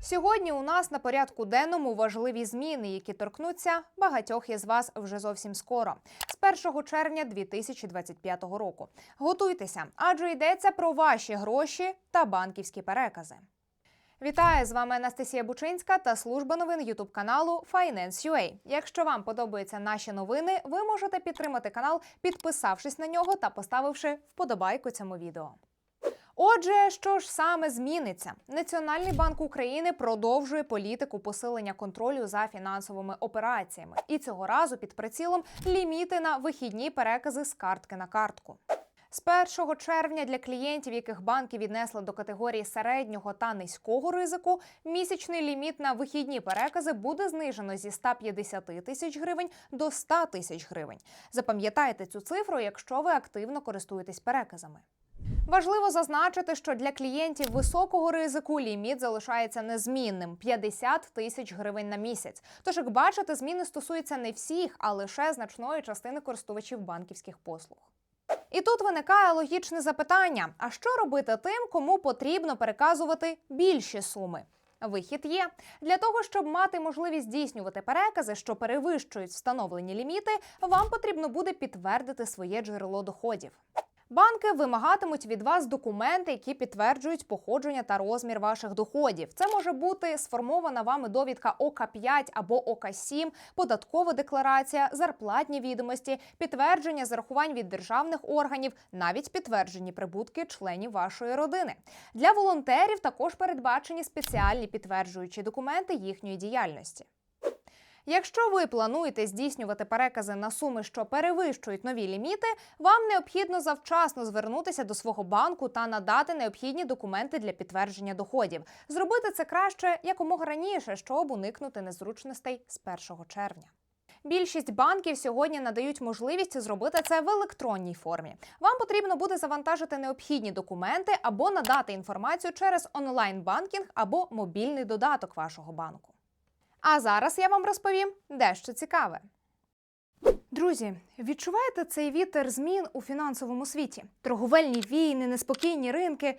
Сьогодні у нас на порядку денному важливі зміни, які торкнуться багатьох із вас вже зовсім скоро, з 1 червня 2025 року. Готуйтеся, адже йдеться про ваші гроші та банківські перекази. Вітаю з вами Анастасія Бучинська та служба новин Ютуб каналу Finance.ua. Якщо вам подобаються наші новини, ви можете підтримати канал, підписавшись на нього та поставивши вподобайку цьому відео. Отже, що ж саме зміниться? Національний банк України продовжує політику посилення контролю за фінансовими операціями, і цього разу під прицілом ліміти на вихідні перекази з картки на картку. З 1 червня для клієнтів, яких банки віднесли до категорії середнього та низького ризику, місячний ліміт на вихідні перекази буде знижено зі 150 тисяч гривень до 100 тисяч гривень. Запам'ятайте цю цифру, якщо ви активно користуєтесь переказами. Важливо зазначити, що для клієнтів високого ризику ліміт залишається незмінним 50 тисяч гривень на місяць. Тож, як бачите, зміни стосуються не всіх, а лише значної частини користувачів банківських послуг. І тут виникає логічне запитання: а що робити тим, кому потрібно переказувати більші суми? Вихід є для того, щоб мати можливість здійснювати перекази, що перевищують встановлені ліміти, вам потрібно буде підтвердити своє джерело доходів. Банки вимагатимуть від вас документи, які підтверджують походження та розмір ваших доходів. Це може бути сформована вами довідка ОК5 або ОК7, податкова декларація, зарплатні відомості, підтвердження зарахувань від державних органів, навіть підтверджені прибутки членів вашої родини. Для волонтерів також передбачені спеціальні підтверджуючі документи їхньої діяльності. Якщо ви плануєте здійснювати перекази на суми, що перевищують нові ліміти, вам необхідно завчасно звернутися до свого банку та надати необхідні документи для підтвердження доходів. Зробити це краще якомога раніше, щоб уникнути незручностей з 1 червня. Більшість банків сьогодні надають можливість зробити це в електронній формі. Вам потрібно буде завантажити необхідні документи або надати інформацію через онлайн-банкінг або мобільний додаток вашого банку. А зараз я вам розповім дещо цікаве. Друзі, відчуваєте цей вітер змін у фінансовому світі? Торговельні війни, неспокійні ринки.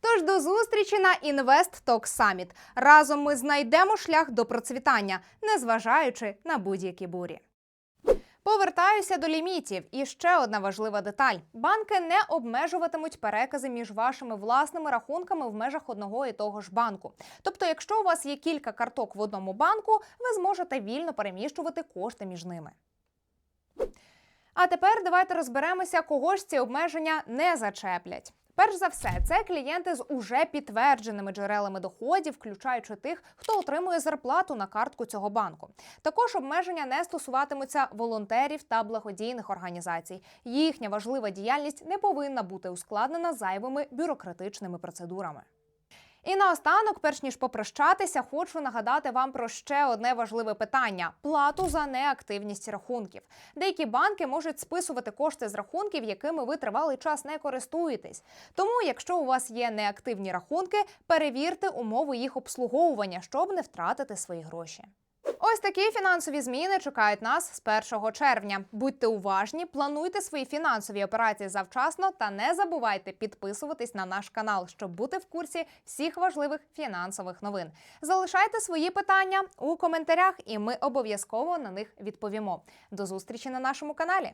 Тож до зустрічі на Invest Talk Summit. Разом ми знайдемо шлях до процвітання, незважаючи на будь-які бурі. Повертаюся до лімітів. І ще одна важлива деталь: банки не обмежуватимуть перекази між вашими власними рахунками в межах одного і того ж банку. Тобто, якщо у вас є кілька карток в одному банку, ви зможете вільно переміщувати кошти між ними. А тепер давайте розберемося, кого ж ці обмеження не зачеплять. Перш за все, це клієнти з уже підтвердженими джерелами доходів, включаючи тих, хто отримує зарплату на картку цього банку. Також обмеження не стосуватимуться волонтерів та благодійних організацій. Їхня важлива діяльність не повинна бути ускладнена зайвими бюрократичними процедурами. І наостанок, перш ніж попрощатися, хочу нагадати вам про ще одне важливе питання: плату за неактивність рахунків. Деякі банки можуть списувати кошти з рахунків, якими ви тривалий час не користуєтесь. Тому, якщо у вас є неактивні рахунки, перевірте умови їх обслуговування, щоб не втратити свої гроші. Ось такі фінансові зміни чекають нас з 1 червня. Будьте уважні, плануйте свої фінансові операції завчасно та не забувайте підписуватись на наш канал, щоб бути в курсі всіх важливих фінансових новин. Залишайте свої питання у коментарях, і ми обов'язково на них відповімо. До зустрічі на нашому каналі.